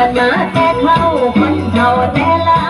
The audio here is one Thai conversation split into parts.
กันมาแต่เท่าคนเท่าแต่ละ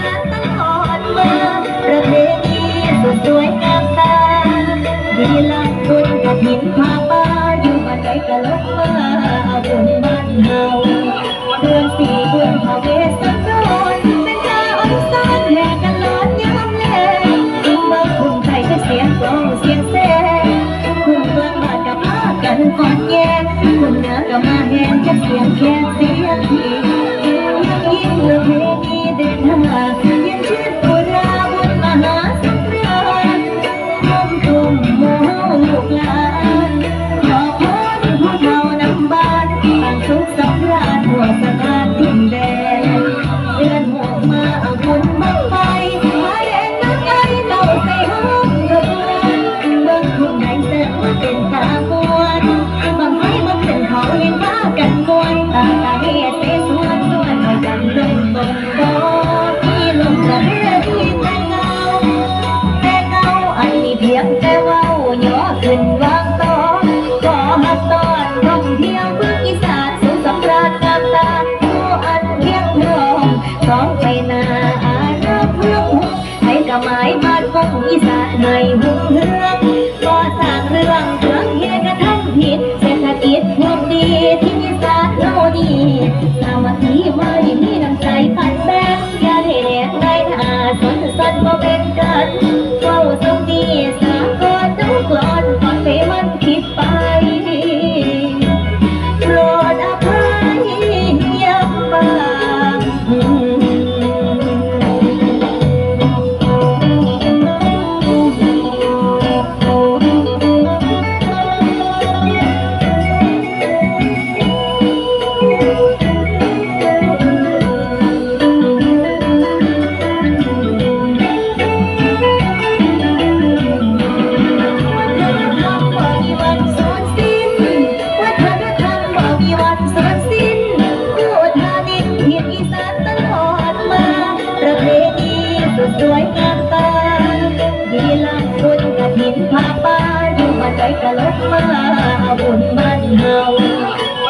นพาป้าอยู่มาใจกะลกมาเอาบุบ้านเฮาเดือนสี่เดือนพาเวสักโดเป็นตาอ่นซ่อแลกกันร้อนยามลถึมืกรุงไทยจะเสียงกลอเสียงแซ่คุณเมืองบ้านกับากันกอดแยงคุนือก็มาแหงจะเสียงแค่เสียงยิ่งเมื่อเลงนี้เดินทางยังชื่น that momentum. ตาดีลานคุญกับหินพาป้าอยู่มาใจกะลบมาบุญบ้านเฮา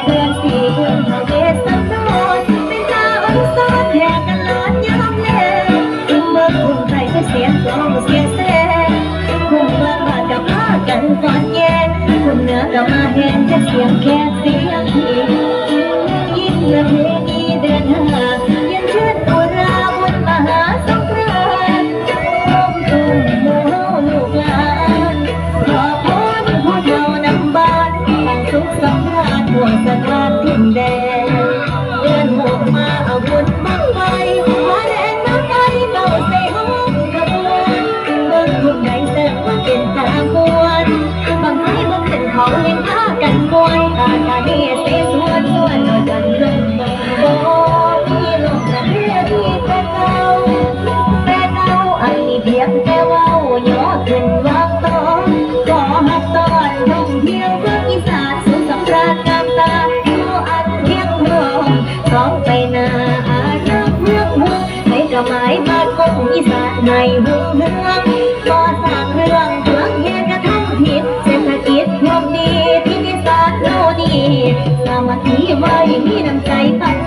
เดือนสี่บุญพระเวสสันดรเป็นตาอันซอดแย่กันล้านยามเล่นคุ้มื่อคุณใจแค่เสียงกลองเสียงแซ่คุณเมืองบ้าจะพากันก่นแย่คุณเหนือก็มาเห็นแค่เสียงแค่เสีย เขาเล่นท่ากันมวยตาตาเนี่ยเสียสวนสวนนอนกันลงบนโบมีลมกระเพื่อที่แต่เข้าแต่เข้าอันนี้เพียงแต่ว่าโยขึ้นว่าตอนกมาตอนท่องเที่ยวเมืองอีสานสุดสำราญงามตาผู้อันเที่ยงรวมสองไปนาอาณาเมืองมุกให้กระไม้มาคงอีสานในวงเมื മാമ തീവായി നിരം കൈ പറ്റ